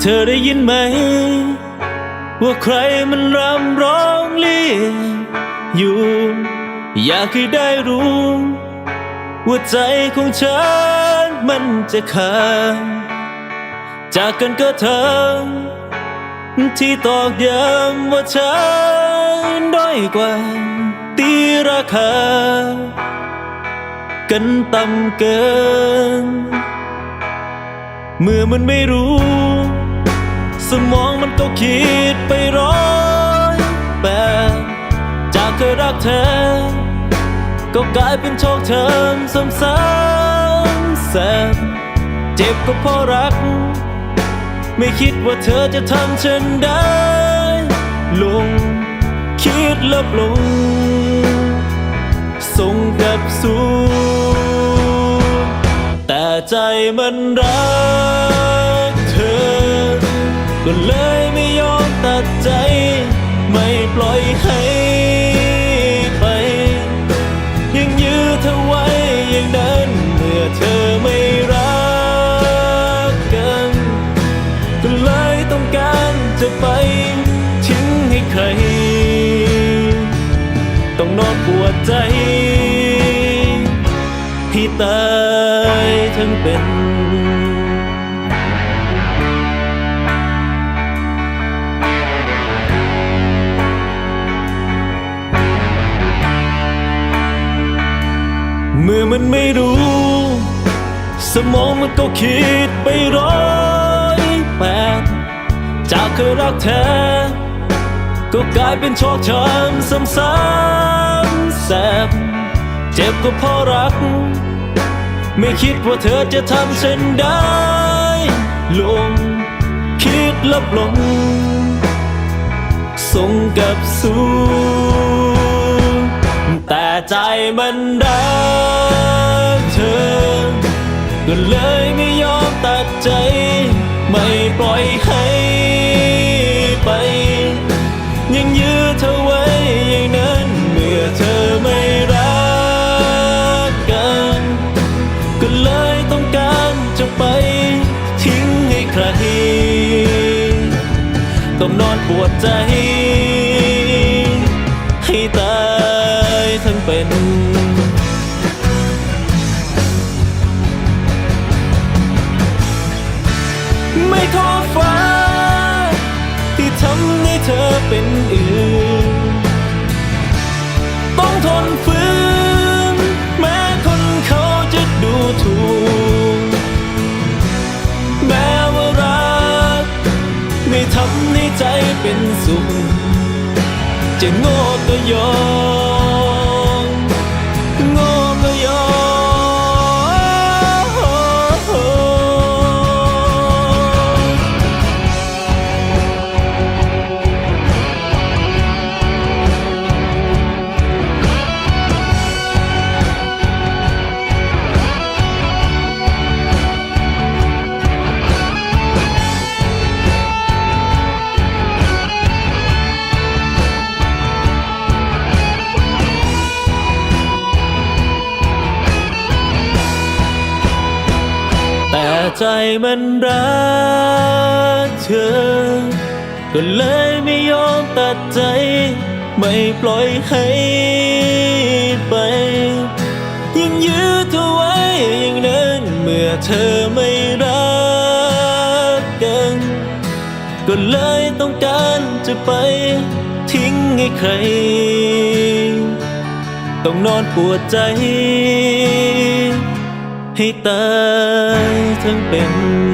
เธอได้ยินไหม ว่าใครมันรำร้องเรียกอยู่ อยากให้ได้รู้ว่าใจของฉันมันจะขาดจากกันก็เธอที่ตอกย้ำว่าฉันด้อยกว่า ตีราคา กันต่ำเกิน เมื่อมันไม่รู้ สมองมันก็คิดไปร้อยแปดจากเคยรักเธอ ก็กลายเป็นโชคเธอมซ้ำๆแสบเจ็บก็เพราะรัก ไม่คิดว่าเธอจะทำฉันได้ ลง คิดลบลง ส่งกลับสู่ แต่ใจมันรัก ก็เลยไม่ยอมตัดใจ ไม่ปล่อยให้ไปยังยื้อเธอไว้อย่างนั้นเมื่อเธอไม่รักกันก็เลยต้องการจะไปทิ้งให้ใคร ต้องนอนปวดใจ ที่ตายทั้งเป็น เมื่อมันไม่รู้ สมองมันก็คิดไปร้อยแปดจากเคยรักแท้ก็กลายเป็นโชคช้ำซ้ำๆแสบเจ็บก็เพราะรัก ไม่คิดว่าเธอจะทำฉันได้ลง คิดลบลงส่งกับสู่แต่ใจมันรัก ก็เลยไม่ยอมตัดใจ ไม่ปล่อยให้ไป ยังยื้อเธอไว้อย่างนั้นเมื่อเธอไม่รักกัน ก็เลยต้องการจะไป ทิ้งให้ใคร ต้องนอนปวดใจ ให้ตายทั้งเป็นำให้ใจเป็นสุข จะโง่ก็ยอม ใจมันรักเธอ ก็เลยไม่ยอมตัดใจ ไม่ปล่อยให้ไปยังยื้อเธอไว้อย่างนั้นเมื่อเธอไม่รักกัน ก็เลยต้องการจะไปทิ้งให้ใคร ต้องนอนปวดใจให้ตาย ทั้งเป็น